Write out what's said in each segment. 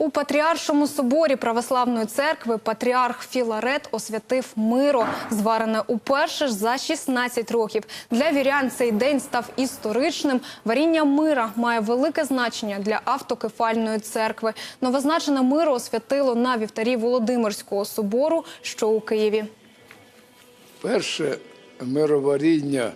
У Патріаршому соборі православної церкви патріарх Філарет освятив миро, зварене уперше ж за 16 років. Для вірян цей день став історичним. Варіння мира має велике значення для автокефальної церкви. Новозначене миро освятило на вівтарі Володимирського собору, що у Києві. Перше мироваріння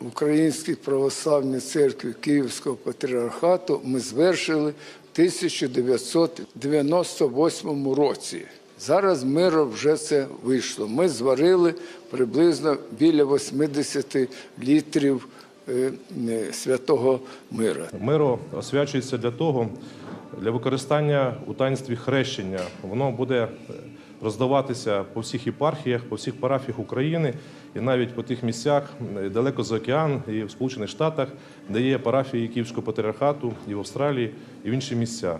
Українській православній церкві Київського патріархату ми звершили 1998 році. Зараз миро вже це вийшло. Ми зварили приблизно біля 80 літрів е, е, святого мира. Миро освячується для того, для використання у таїнстві хрещення. Воно буде е, роздаватися по всіх єпархіях, по всіх парафіях України і навіть по тих місцях е, далеко за океан і в Сполучених Штатах, де є парафії Київського патріархату, і в Австралії, і в інші місця.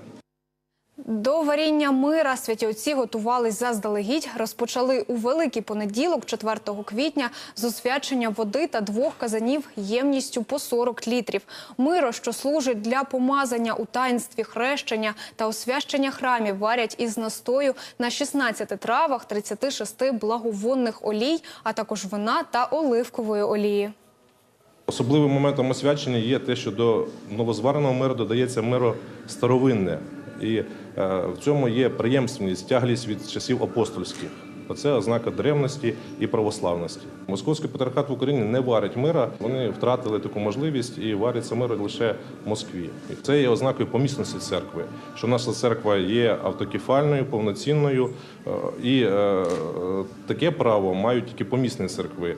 До варіння мира святі отці готувались заздалегідь. Розпочали у великий понеділок, 4 квітня, з освячення води та двох казанів ємністю по 40 літрів. Миро, що служить для помазання у таїнстві хрещення та освящення храмів, варять із настою на 16 травах, 36 благовонних олій, а також вина та оливкової олії. Особливим моментом освячення є те, що до новозвареного миру додається миро старовинне. І в цьому є преємственність, тяглість від часів апостольських. Оце ознака древності і православності. Московський патріархат в Україні не варить мира. Вони втратили таку можливість і варяться миро лише в Москві. І це є ознакою помісності церкви, що наша церква є автокефальною, повноцінною, е, і е, таке право мають тільки помісні церкви.